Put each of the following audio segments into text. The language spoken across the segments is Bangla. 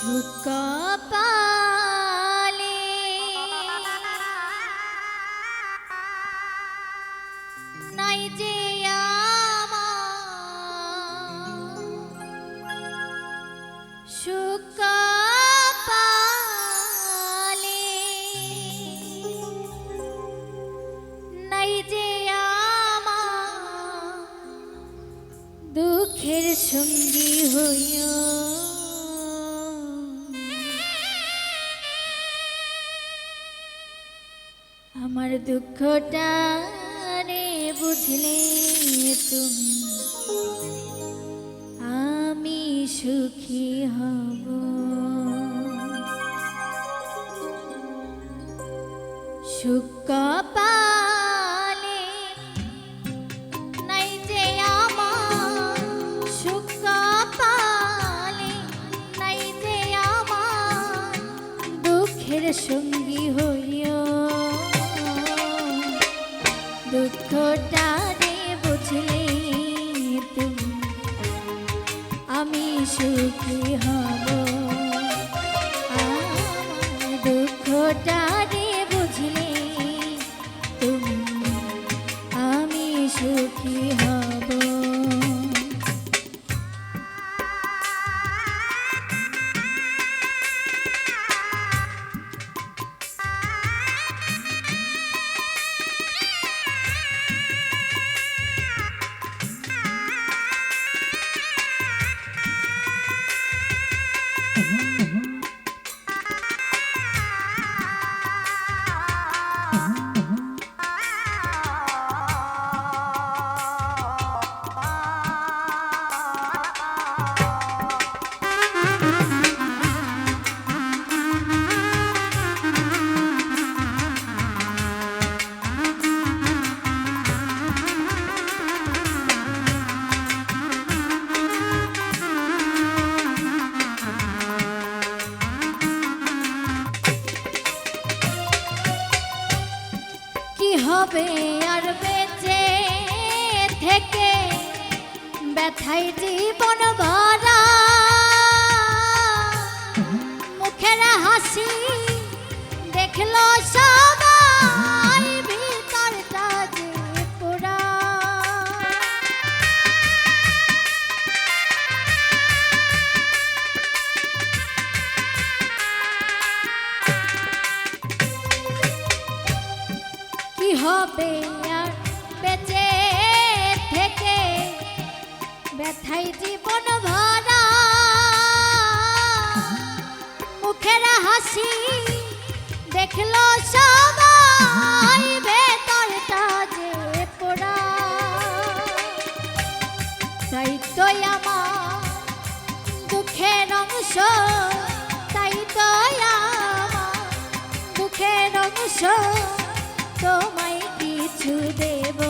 সুকপালে নাই যে আমার নাই যে দুঃখের সঙ্গী হইও আমার দুঃখটা রে বুঝলে তুমি? আমি সুখী হব। সুখ নাই নাই সঙ্গী হইও সুখী হব আমার দুঃখটা হবে আর বেঁচে থেকে? ব্যথায় জীবন ভরা হবে আর বেঁচে থেকে ব্যথাই জীবন ভরা। মুখের হাসি দেখল সবাই কিছু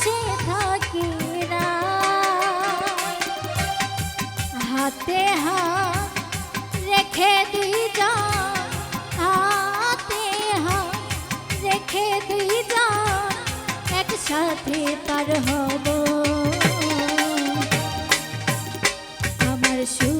বসে থাকি হাতে হাত রেখে দুইজন হাতে হাত রেখে দুইজন একসাথে পার হব। আমার সুখ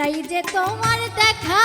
চাই যে তোমার দেখা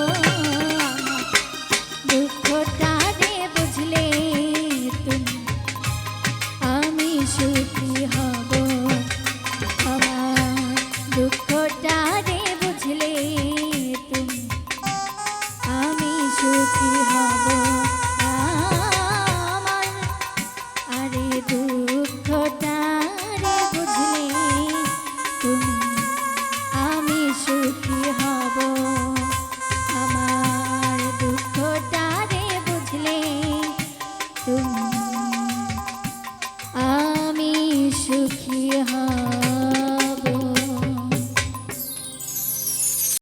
আমি